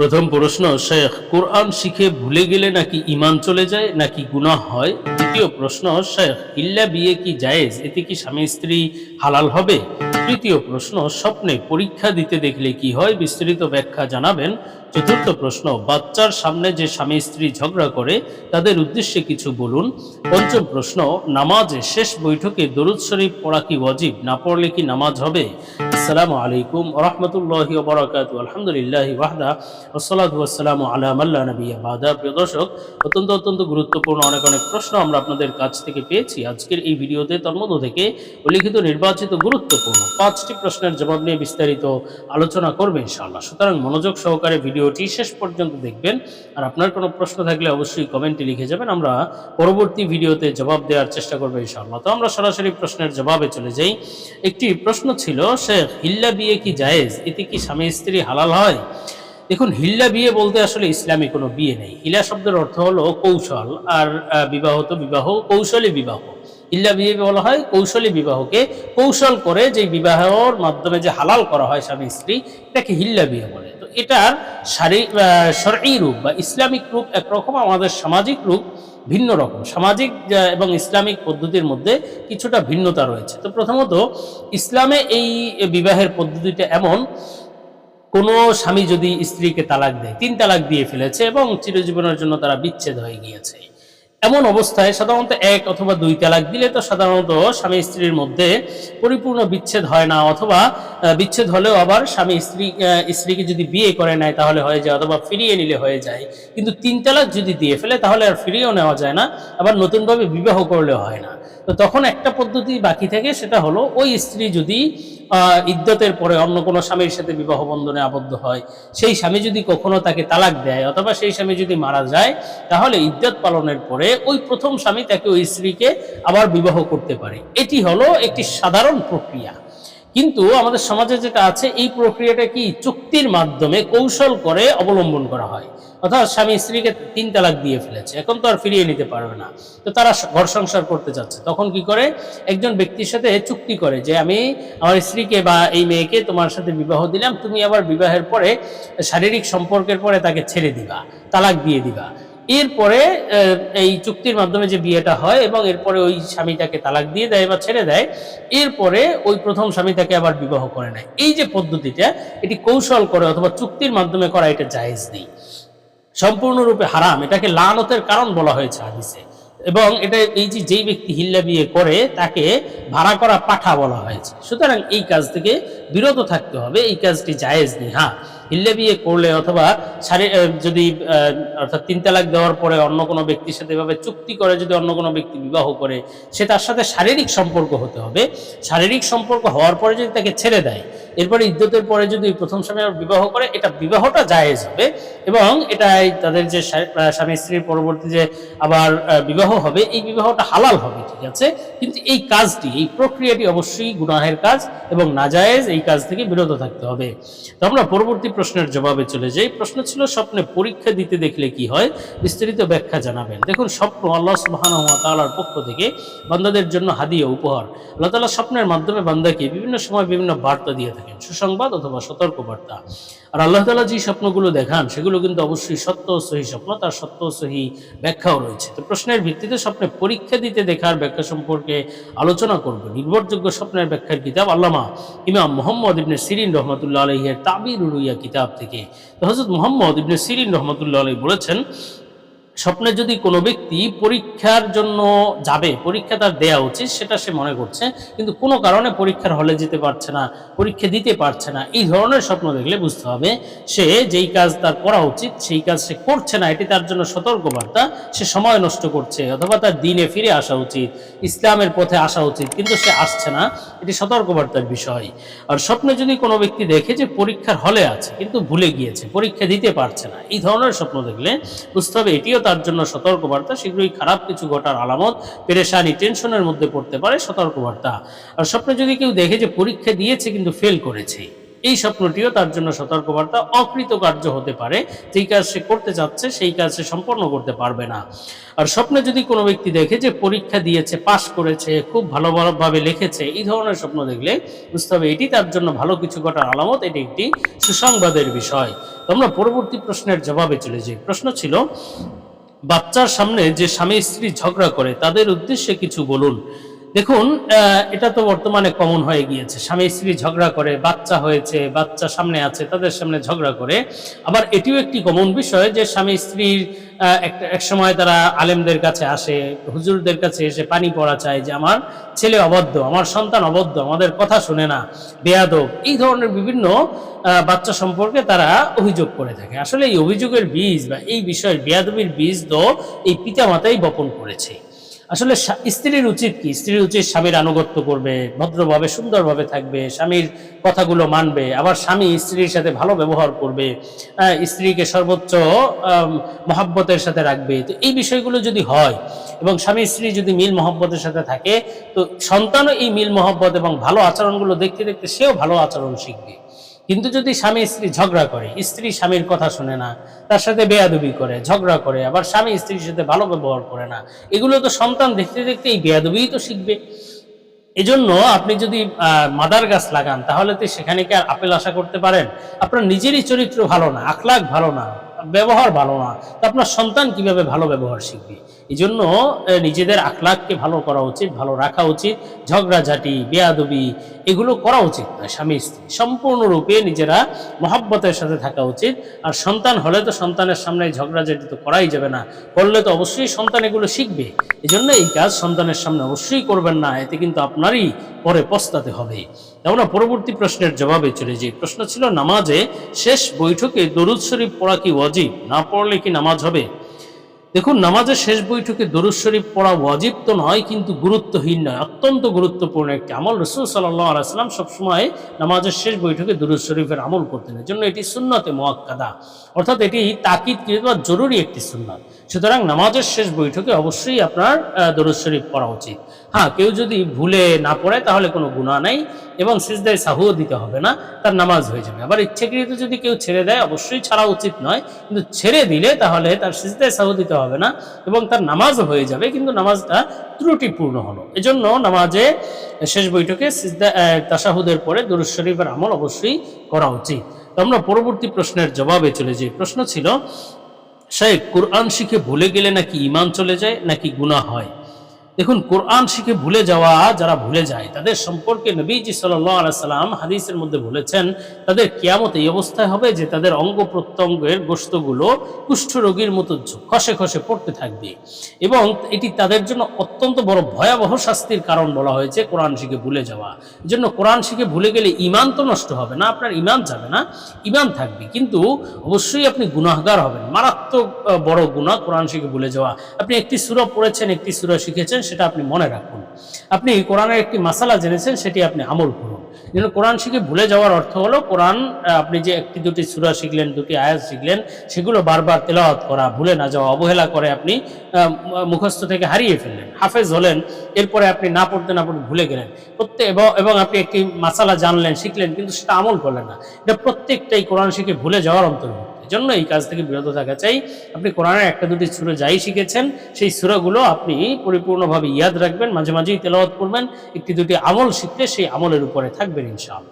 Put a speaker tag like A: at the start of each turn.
A: প্রথম প্রশ্ন, শেখ, কোরআন শিখে ভুলে গেলে নাকি ইমান চলে যায়, নাকি গুনাহ হয়? দ্বিতীয় প্রশ্ন, শেখ, ইল্লা বিয়ে কি জায়েজ? এতে কি স্বামী স্ত্রী হালাল হবে? তৃতীয় প্রশ্ন, স্বপ্নে পরীক্ষা দিতে দেখলে কি হয়? বিস্তারিত ব্যাখ্যা জানাবেন। চতুর্থ প্রশ্ন, বাচ্চার সামনে যে স্বামী স্ত্রী ঝগড়া করে, তাদের উদ্দেশ্যে কিছু বলুন? পঞ্চম প্রশ্ন, নামাজে শেষ বৈঠকে দরুদ শরীফ পড়া কি ওয়াজিব? না পড়লে কি নামাজ হবে? আসসালামু আলাইকুম রহমতুল্লাহি ওবরাকাতু আলহামদুলিল্লাহ ওয়াহদা। ওসলাত ওয়াসালামু আলা মাল্লা নবিয়া বাদা। প্রিয় দর্শক, অত্যন্ত অত্যন্ত গুরুত্বপূর্ণ অনেক অনেক প্রশ্ন আমরা আপনাদের কাছ থেকে পেয়েছি। আজকের এই ভিডিওতে তার মধ্য থেকে উল্লিখিত নির্বাচিত গুরুত্বপূর্ণ পাঁচটি প্রশ্নের জবাব নিয়ে বিস্তারিত আলোচনা করবে ইনশাআল্লাহ। সুতরাং মনোযোগ সহকারে ভিডিওটি শেষ পর্যন্ত দেখবেন। আর আপনার কোনো প্রশ্ন থাকলে অবশ্যই কমেন্টে লিখে যাবেন। আমরা পরবর্তী ভিডিওতে জবাব দেওয়ার চেষ্টা করব ইনশাআল্লাহ। তো আমরা সরাসরি প্রশ্নের জবাবে চলে যাই। একটি প্রশ্ন ছিল, শেখ হিল্লা বিয়ে কি জায়েজ? এতে কি স্বামী স্ত্রী হালাল হয়? দেখুন, হিল্লা বিয়ে বলতে আসলে ইসলামী কোনো বিয়ে নেই। হিলা শব্দের অর্থ হলো কৌশল, আর বিবাহ তো বিবাহ, কৌশলী বিবাহ। হিল্লা বিয়ে বলা হয় কৌশলী বিবাহকে। কৌশল করে যে বিবাহর মাধ্যমে যে হালাল করা হয় স্বামী স্ত্রী, এটাকে হিল্লা বিয়ে বলে। তো এটার শারীরিক সরই রূপ বা ইসলামিক রূপ একরকম, আমাদের সামাজিক রূপ ভিন্ন রকম। সামাজিক এবং ইসলামিক পদ্ধতির মধ্যে কিছুটা ভিন্নতা রয়েছে। তো প্রথমত, ইসলামে এই বিবাহের পদ্ধতিটা এমন, কোনো স্বামী যদি স্ত্রীকে তালাক দেয়, তিন তালাক দিয়ে ফেলেছে এবং চিরজীবনের জন্য তারা বিচ্ছেদ হয়ে গিয়েছে। এমন অবস্থায় সাধারণত এক অথবা দুই তালাক দিলে তো সাধারণত স্বামী স্ত্রীর মধ্যে পরিপূর্ণ বিচ্ছেদ হয় না, অথবা বিচ্ছেদ হলেও আবার স্বামী স্ত্রী স্ত্রীকে যদি বিয়ে করে নেয় তাহলে হয়ে যায়, অথবা ফিরিয়ে নিলে হয়ে যায়। কিন্তু তিন তালাক যদি দিয়ে ফেলে তাহলে আর ফিরিয়েও নেওয়া যায় না, আবার নতুনভাবে বিবাহ করলেও হয় না। তো তখন একটা পদ্ধতি বাকি থাকে, সেটা হলো ওই স্ত্রী যদি ইদ্যতের পরে অন্য কোনো স্বামীর সাথে বিবাহ বন্ধনে আবদ্ধ হয়, সেই স্বামী যদি কখনো তাকে তালাক দেয় অথবা সেই স্বামী যদি মারা যায়, তাহলে ইদ্যত পালনের পরে ওই প্রথম স্বামী তাকে ওই স্ত্রীকে আবার বিবাহ করতে পারে। এটি হলো একটি সাধারণ প্রক্রিয়া। কিন্তু আমাদের সমাজে যেটা আছে, এই প্রক্রিয়াটা কি? চুক্তির মাধ্যমে কৌশল করে অবলম্বন করা হয়। অর্থাৎ স্বামী স্ত্রীকে তিন তালাক দিয়ে ফেলেছে, এখন তো আর ফিরিয়ে নিতে পারবে না। তো তারা ঘর সংসার করতে যাচ্ছে। তখন কি করে? একজন ব্যক্তির সাথে চুক্তি করে যে, আমি আমার স্ত্রীকে বা এই মেয়েকে তোমার সাথে বিবাহ দিলাম, তুমি আবার বিবাহের পরে শারীরিক সম্পর্কের পরে তাকে ছেড়ে দিবা, তালাক দিয়ে দিবা। এরপরে এই চুক্তির মাধ্যমে যে বিয়েটা হয় এবং এরপরে ওই স্বামীটাকে তালাক দিয়ে দেয় বা ছেড়ে দেয়, এরপরে ওই প্রথম স্বামী তাকে আবার বিবাহ করে নেয়। এই যে পদ্ধতিটা, এটি কৌশল করে অথবা চুক্তির মাধ্যমে করা এটা জায়েজ নেই। সম্পূর্ণরূপে হারাম, এটাকে লানতের কারণ বলা হয়েছে হাদিসে। এবং এটা এই যে যেই ব্যক্তি হিল্লা বিয়ে করে, তাকে ভাড়া করা পাঠা বলা হয়েছে। সুতরাং এই কাজ থেকে বিরত থাকতে হবে, এই কাজটি জায়েজ নেই। হ্যাঁ হিল্লা বিয়ে করলে অথবা যদি অর্থাৎ তিন তালাক দেওয়ার পরে অন্য কোনো ব্যক্তির সাথে এভাবে চুক্তি করে, যদি অন্য কোনো ব্যক্তি বিবাহ করে, সে তার সাথে শারীরিক সম্পর্ক হতে হবে। শারীরিক সম্পর্ক হওয়ার পরে যদি তাকে ছেড়ে দেয়, এরপরে ইদ্যতের পরে যদি প্রথম স্বামী বিবাহ করে, এটা বিবাহটা জায়েজ হবে এবং এটা এই তাদের যে স্বামী স্ত্রীর পরবর্তী যে আবার বিবাহ হবে, এই বিবাহটা হালাল হবে, ঠিক আছে? কিন্তু এই কাজটি, এই প্রক্রিয়াটি অবশ্যই গুনাহের কাজ এবং নাজায়েজ এই কাজ থেকে বিরত থাকতে হবে। তো আমরা পরবর্তী প্রশ্নের জবাবে চলে যাই। প্রশ্ন ছিল, স্বপ্নে পরীক্ষা দিতে দেখলে কি হয়? বিস্তারিত ব্যাখ্যা জানাবেন। দেখুন, স্বপ্ন আল্লাহ ওয়া পক্ষ থেকে বান্দাদের জন্য হাদিয়া, উপহার। আল্লাহ তাআলা স্বপ্নের মাধ্যমে বান্দাকে বিভিন্ন সময় বিভিন্ন বার্তা দিয়ে থাকেন। সুসংবাদ অথবা সতর্ক বার্তা আর আল্লাহ তাআলা যে স্বপ্নগুলো দেখান, সেগুলো কিন্তু অবশ্যই সত্য সহি স্বপ্ন, তার সত্য সহি ব্যাখ্যাও রয়েছে। তো প্রশ্নের ভিত্তিতে স্বপ্নে পরীক্ষা দিতে দেখার ব্যাখ্যা সম্পর্কে আলোচনা করব। নির্ভরযোগ্য স্বপ্নের ব্যাখ্যার কিতাব আল্লামা ইমাম মোহাম্মদ ইবনে সিরিন রহমতুল্লাহ আলহিয়ের তাবির কিতাব। থেকে। তো হজরত মোহাম্মদ ইবনে সিরিন রহমতুল্লাহ আলী বলেছেন স্বপ্নে যদি কোনো ব্যক্তি পরীক্ষার জন্য যাবে, পরীক্ষা তার দেয়া উচিত, সেটা সে মনে করছে, কিন্তু কোনো কারণে পরীক্ষার হলে যেতে পারছে না, পরীক্ষা দিতে পারছে না, এই ধরনের স্বপ্ন দেখলে বুঝতে হবে সে যেই কাজ তার করা উচিত, সেই কাজ সে করছে না, এটি তার জন্য সতর্কবার্তা, সে সময় নষ্ট করছে, অথবা তার দিনে ফিরে আসা উচিত, ইসলামের পথে আসা উচিত, কিন্তু সে আসছে না, এটি সতর্কবার্তার বিষয়। আর স্বপ্নে যদি কোনো ব্যক্তি দেখে যে পরীক্ষার হলে আছে, কিন্তু ভুলে গিয়েছে, পরীক্ষা দিতে পারছে না, এই ধরনের স্বপ্ন দেখলে বুঝতে হবে এটিও জন্য সতর্কবার্তা, শীঘ্রই খারাপ কিছু ঘটার আলামত, পেরেশানি, টেনশনের মধ্যে পড়তে পারে সতর্কবার্তা। আর স্বপ্নে যদি কেউ দেখে যে পরীক্ষা দিয়েছে কিন্তু ফেল করেছে, এই স্বপ্নটিও তার জন্য সতর্কবার্তা, অকৃতকার্য হতে পারে। যেই কাজ সে করতে চাচ্ছে সেই কাজ সে সম্পন্ন করতে পারবে না। আর স্বপ্নে যদি কোনো ব্যক্তি দেখে যে পরীক্ষা দিয়েছে, পাশ করেছে, খুব ভালো ভালোভাবে লিখেছে, এই ধরনের স্বপ্ন দেখলে বুঝতে হবে এটি তার জন্য ভালো কিছু ঘটার আলামত, এটি একটি সুসংবাদের বিষয়। তো আমরা পরবর্তী প্রশ্নের জবাবে চলে যাই। প্রশ্ন ছিল বাচ্চার সামনে যে স্বামী স্ত্রী ঝগড়া করে তাদের উদ্দেশ্যে কিছু বলুন। দেখুন এটা তো বর্তমানে কমন হয়ে গিয়েছে। স্বামী স্ত্রী ঝগড়া করে, বাচ্চা হয়েছে, বাচ্চা সামনে আছে, তাদের সামনে ঝগড়া করে। আবার এটিও একটি কমন বিষয় যে স্বামী স্ত্রীর একটা, এক সময় তারা আলেমদের কাছে আসে, হুজুরদের কাছে এসে পানি পড়া চায় যে, আমার ছেলে অবদ্ধ, আমার সন্তান অবদ্ধ, আমাদের কথা শুনে না, বেয়াদব। এই ধরনের বিভিন্ন বাচ্চা সম্পর্কে তারা অভিযোগ করে থাকে। আসলে এই অভিযোগের বীজ বা এই বিষয়ের বেয়াদবির বীজ তো এই পিতামাতাই বপন করেছে। আসলে স্ত্রীর উচিত কি? স্ত্রীর উচিত স্বামীর আনুগত্য করবে, ভদ্রভাবে, সুন্দরভাবে থাকবে, স্বামীর কথাগুলো মানবে, আবার স্বামী স্ত্রীর সাথে ভালো ব্যবহার করবে স্ত্রীকে সর্বোচ্চ মহাব্বতের সাথে রাখবে। তো এই বিষয়গুলো যদি হয় এবং স্বামী স্ত্রী যদি মিল মহব্বতের সাথে থাকে, তো সন্তানও এই মিল মহব্বত এবং ভালো আচরণগুলো দেখতে দেখতে সেও ভালো আচরণ শিখবে। কিন্তু যদি স্বামী স্ত্রী ঝগড়া করে, স্ত্রী স্বামীর কথা শুনে না, তার সাথে বেয়াদুবি করে, ঝগড়া করে, আবার স্বামী স্ত্রীর সাথে ভালো ব্যবহার করে না, এগুলো তো সন্তান দেখতে দেখতে এই বেয়াদবিই তো শিখবে। এজন্য আপনি যদি মাদার গাছ লাগান, তাহলে তো সেখানে কি আর আপেল আশা করতে পারেন? আপনার নিজেরই চরিত্র ভালো না, আখলাখ ভালো না। ব্যবহার ভালো না, তো আপনার সন্তান কীভাবে ভালো ব্যবহার শিখবে? এই জন্য নিজেদের আখলাখকে ভালো করা উচিত, ভালো রাখা উচিত, ঝগড়াঝাটি, বেয়াদবি, এগুলো করা উচিত নয় স্বামী স্ত্রী। সম্পূর্ণরূপে নিজেরা মহাব্বতের সাথে থাকা উচিত, আর সন্তান হলে তো সন্তানের সামনে ঝগড়াঝাটি তো করাই যাবে না, করলে তো অবশ্যই সন্তান এগুলো শিখবে। এই জন্য এই কাজ সন্তানের সামনে অবশ্যই করবেন না, এতে কিন্তু আপনারই পরে পস্তাতে হবে। আমরা পরবর্তী প্রশ্নের জবাবে চলে যাই প্রশ্ন ছিল, নামাজে শেষ বৈঠকে দরুদ শরীফ পড়া কি ওয়াজিব? না পড়লে কি নামাজ হবে? দেখুন, নামাজের শেষ বৈঠকে দরুদ শরীফ পড়া ওয়াজিব তো নয়, কিন্তু গুরুত্বহীন নয়। অত্যন্ত গুরুত্বপূর্ণ একটি আমল। রসুল সাল্লাহ আলাইসাল্লাম সবসময় নামাজের শেষ বৈঠকে দরুদ শরীফের আমল করতেন। জন্য এটি সুন্নতে মোয়াক্কাদা। অর্থাৎ এটি তাকিদ বা জরুরি একটি সুন্নত। সুতরাং নামাজের শেষ বৈঠকে অবশ্যই আপনার দরুদ শরীফ পড়া উচিত। হ্যাঁ কেউ যদি ভুলে না পড়ে তাহলে কোনো গুণা নাই। এবং সিজদায় সাহুও দিতে হবে না তার নামাজ হয়ে যাবে। আবার ইচ্ছাকৃত যদি কেউ ছেড়ে দেয় অবশ্যই ছাড়া উচিত নয় কিন্তু ছেড়ে দিলে তাহলে তার সিজদায় সাহু দিতে হবে না এবং তার নামাজও হয়ে যাবে কিন্তু নামাজটা ত্রুটিপূর্ণ হলো। এজন্য নামাজে শেষ বৈঠকে সিজদা আহ, তাশাহুদের পরে দরুদ শরীফের আমল অবশ্যই করা উচিত। আমরা পরবর্তী প্রশ্নের জবাবে চলে যাই। প্রশ্ন ছিল শেখ কোরআন শিখে ভুলে গেলে নাকি ইমান চলে যায় নাকি গুনাহ হয়? দেখুন, কোরআন শিখে ভুলে যাওয়া যারা ভুলে যায়, তাদের সম্পর্কে নবীজি সাল্লাম হাদিসের মধ্যে বলেছেন, তাদের কিয়ামত এই অবস্থায় হবে যে তাদের অঙ্গ প্রত্যঙ্গের গোস্তগুলো কুষ্ঠ রোগীর মতো খসে খসে পড়তে থাকবে। এবং এটি তাদের জন্য অত্যন্ত বড় ভয়াবহ শাস্তির কারণ বলা হয়েছে কোরআন শিখে ভুলে যাওয়া। জন্য কোরআন শিখে ভুলে গেলে ইমান তো নষ্ট হবে না, আপনার ইমান যাবে না ইমান থাকবে। কিন্তু অবশ্যই আপনি গুনাহগার হবেন। মারাত্মক বড় গুনাহ কোরআন শিখে ভুলে যাওয়া। আপনি একটি সুরা পড়েছেন, একটি সুরা শিখেছেন সেটা আপনি মনে রাখুন। আপনি কোরআনের একটি মাসালা জেনেছেন, সেটি আপনি আমল করুন। যেন কোরআন শিখে ভুলে যাওয়ার অর্থ হলো, কোরআন আপনি যে একটি দুটি সুরা শিখলেন, দুটি আয়াত শিখলেন, সেগুলো বারবার তেলাওয়াত করা, ভুলে না যাওয়া, অবহেলা করে আপনি মুখস্থ থেকে হারিয়ে ফেললেন, হাফেজ হলেন, এরপরে আপনি না পড়তে না পড়তে ভুলে গেলেন। প্রত্যেক এবং আপনি একটি মাসালা জানলেন, শিখলেন, কিন্তু সেটা আমল করলেন না। এটা প্রত্যেকটাই কোরআন শিখে ভুলে যাওয়ার অন্তর্ভুক্ত। জন্য এই কাজ থেকে বিরত থাকা চাই। আপনি কোরআনের একটা দুটি সুরা যাই শিখেছেন, সেই সুরাগুলো আপনি পরিপূর্ণভাবে ইয়াদ রাখবেন, মাঝে মাঝেই তেলাওয়াত করবেন, একটি দুটি আমল শিখতে সেই আমলের উপরে থাকবেন ইনশাআল্লাহ।